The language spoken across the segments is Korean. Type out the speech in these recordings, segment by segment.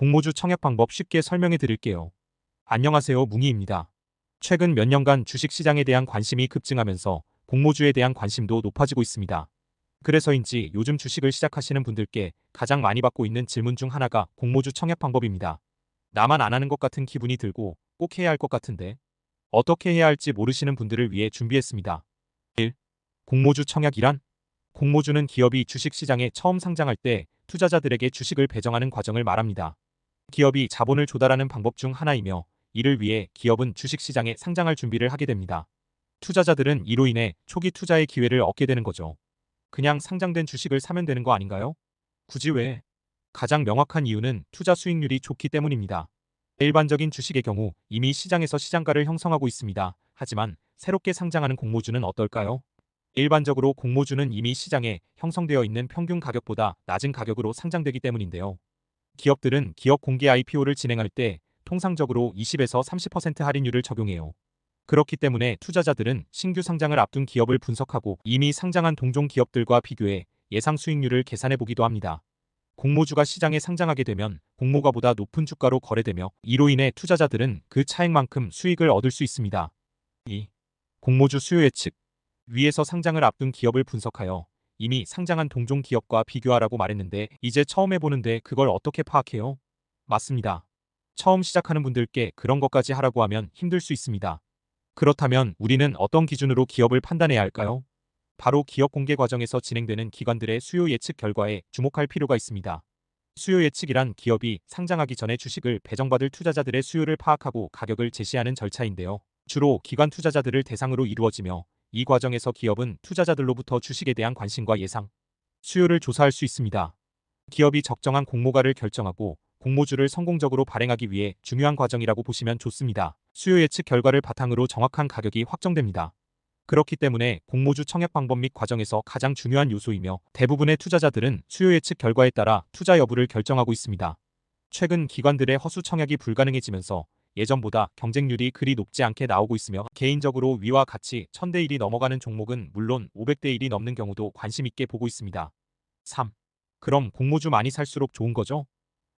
공모주 청약 방법 쉽게 설명해 드릴게요. 안녕하세요. 뭉이입니다. 최근 몇 년간 주식 시장에 대한 관심이 급증하면서 공모주에 대한 관심도 높아지고 있습니다. 그래서인지 요즘 주식을 시작하시는 분들께 가장 많이 받고 있는 질문 중 하나가 공모주 청약 방법입니다. 나만 안 하는 것 같은 기분이 들고 꼭 해야 할 것 같은데 어떻게 해야 할지 모르시는 분들을 위해 준비했습니다. 1. 공모주 청약이란 공모주는 기업이 주식 시장에 처음 상장할 때 투자자들에게 주식을 배정하는 과정을 말합니다. 기업이 자본을 조달하는 방법 중 하나이며 이를 위해 기업은 주식 시장에 상장할 준비를 하게 됩니다. 투자자들은 이로 인해 초기 투자의 기회를 얻게 되는 거죠. 그냥 상장된 주식을 사면 되는 거 아닌가요? 굳이 왜? 가장 명확한 이유는 투자 수익률이 좋기 때문입니다. 일반적인 주식의 경우 이미 시장에서 시장가를 형성하고 있습니다. 하지만 새롭게 상장하는 공모주는 어떨까요? 일반적으로 공모주는 이미 시장에 형성되어 있는 평균 가격보다 낮은 가격으로 상장되기 때문인데요. 기업들은 기업 공개 IPO를 진행할 때 통상적으로 20에서 30% 할인율을 적용해요. 그렇기 때문에 투자자들은 신규 상장을 앞둔 기업을 분석하고 이미 상장한 동종 기업들과 비교해 예상 수익률을 계산해 보기도 합니다. 공모주가 시장에 상장하게 되면 공모가보다 높은 주가로 거래되며 이로 인해 투자자들은 그 차액만큼 수익을 얻을 수 있습니다. 2. 공모주 수요 예측 위에서 상장을 앞둔 기업을 분석하여 이미 상장한 동종 기업과 비교하라고 말했는데 이제 처음 해보는데 그걸 어떻게 파악해요? 맞습니다. 처음 시작하는 분들께 그런 것까지 하라고 하면 힘들 수 있습니다. 그렇다면 우리는 어떤 기준으로 기업을 판단해야 할까요? 바로 기업 공개 과정에서 진행되는 기관들의 수요 예측 결과에 주목할 필요가 있습니다. 수요 예측이란 기업이 상장하기 전에 주식을 배정받을 투자자들의 수요를 파악하고 가격을 제시하는 절차인데요. 주로 기관 투자자들을 대상으로 이루어지며 이 과정에서 기업은 투자자들로부터 주식에 대한 관심과 예상, 수요를 조사할 수 있습니다. 기업이 적정한 공모가를 결정하고 공모주를 성공적으로 발행하기 위해 중요한 과정이라고 보시면 좋습니다. 수요 예측 결과를 바탕으로 정확한 가격이 확정됩니다. 그렇기 때문에 공모주 청약 방법 및 과정에서 가장 중요한 요소이며 대부분의 투자자들은 수요 예측 결과에 따라 투자 여부를 결정하고 있습니다. 최근 기관들의 허수 청약이 불가능해지면서 예전보다 경쟁률이 그리 높지 않게 나오고 있으며 개인적으로 위와 같이 1000대 1이 넘어가는 종목은 물론 500대 1이 넘는 경우도 관심 있게 보고 있습니다. 3. 그럼 공모주 많이 살수록 좋은 거죠?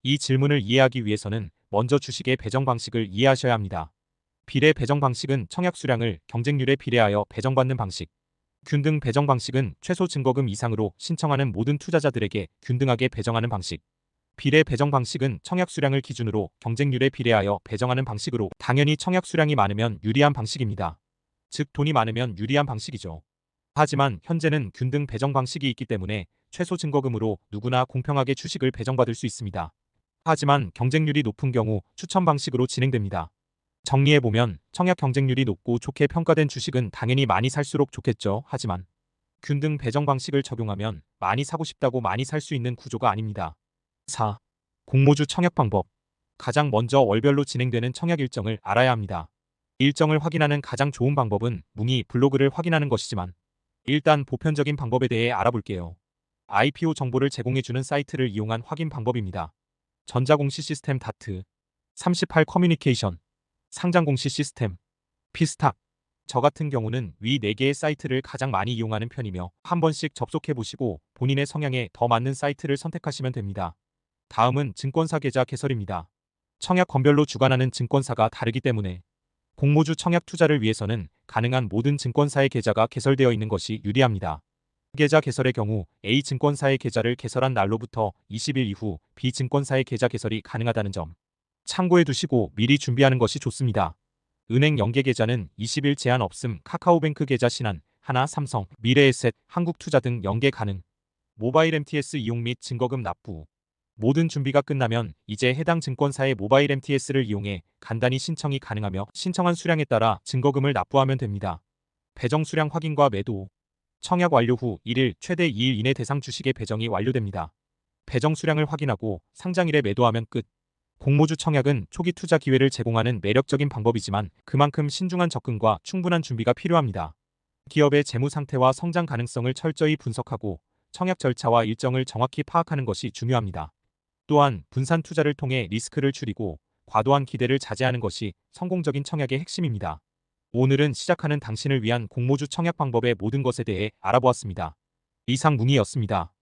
이 질문을 이해하기 위해서는 먼저 주식의 배정 방식을 이해하셔야 합니다. 비례 배정 방식은 청약 수량을 경쟁률에 비례하여 배정받는 방식. 균등 배정 방식은 최소 증거금 이상으로 신청하는 모든 투자자들에게 균등하게 배정하는 방식. 비례 배정 방식은 청약 수량을 기준으로 경쟁률에 비례하여 배정하는 방식으로 당연히 청약 수량이 많으면 유리한 방식입니다. 즉 돈이 많으면 유리한 방식이죠. 하지만 현재는 균등 배정 방식이 있기 때문에 최소 증거금으로 누구나 공평하게 주식을 배정받을 수 있습니다. 하지만 경쟁률이 높은 경우 추천 방식으로 진행됩니다. 정리해보면 청약 경쟁률이 높고 좋게 평가된 주식은 당연히 많이 살수록 좋겠죠. 하지만 균등 배정 방식을 적용하면 많이 사고 싶다고 많이 살 수 있는 구조가 아닙니다. 4. 공모주 청약 방법. 가장 먼저 월별로 진행되는 청약 일정을 알아야 합니다. 일정을 확인하는 가장 좋은 방법은 뭉이 블로그를 확인하는 것이지만 일단 보편적인 방법에 대해 알아볼게요. IPO 정보를 제공해주는 사이트를 이용한 확인 방법입니다. 전자공시 시스템 다트, 38 커뮤니케이션, 상장공시 시스템, 피스탁. 저 같은 경우는 위 4개의 사이트를 가장 많이 이용하는 편이며 한 번씩 접속해보시고 본인의 성향에 더 맞는 사이트를 선택하시면 됩니다. 다음은 증권사 계좌 개설입니다. 청약 건별로 주관하는 증권사가 다르기 때문에 공모주 청약 투자를 위해서는 가능한 모든 증권사의 계좌가 개설되어 있는 것이 유리합니다. 계좌 개설의 경우 A 증권사의 계좌를 개설한 날로부터 20일 이후 B 증권사의 계좌 개설이 가능하다는 점 참고해 두시고 미리 준비하는 것이 좋습니다. 은행 연계 계좌는 20일 제한 없음 카카오뱅크 계좌 신한, 하나 삼성, 미래에셋, 한국투자 등 연계 가능. 모바일 MTS 이용 및 증거금 납부. 모든 준비가 끝나면 이제 해당 증권사의 모바일 MTS를 이용해 간단히 신청이 가능하며 신청한 수량에 따라 증거금을 납부하면 됩니다. 배정 수량 확인과 매도. 청약 완료 후 1일 최대 2일 이내 대상 주식의 배정이 완료됩니다. 배정 수량을 확인하고 상장일에 매도하면 끝. 공모주 청약은 초기 투자 기회를 제공하는 매력적인 방법이지만 그만큼 신중한 접근과 충분한 준비가 필요합니다. 기업의 재무 상태와 성장 가능성을 철저히 분석하고 청약 절차와 일정을 정확히 파악하는 것이 중요합니다. 또한 분산 투자를 통해 리스크를 줄이고 과도한 기대를 자제하는 것이 성공적인 청약의 핵심입니다. 오늘은 시작하는 당신을 위한 공모주 청약 방법의 모든 것에 대해 알아보았습니다. 이상 뭉이었습니다.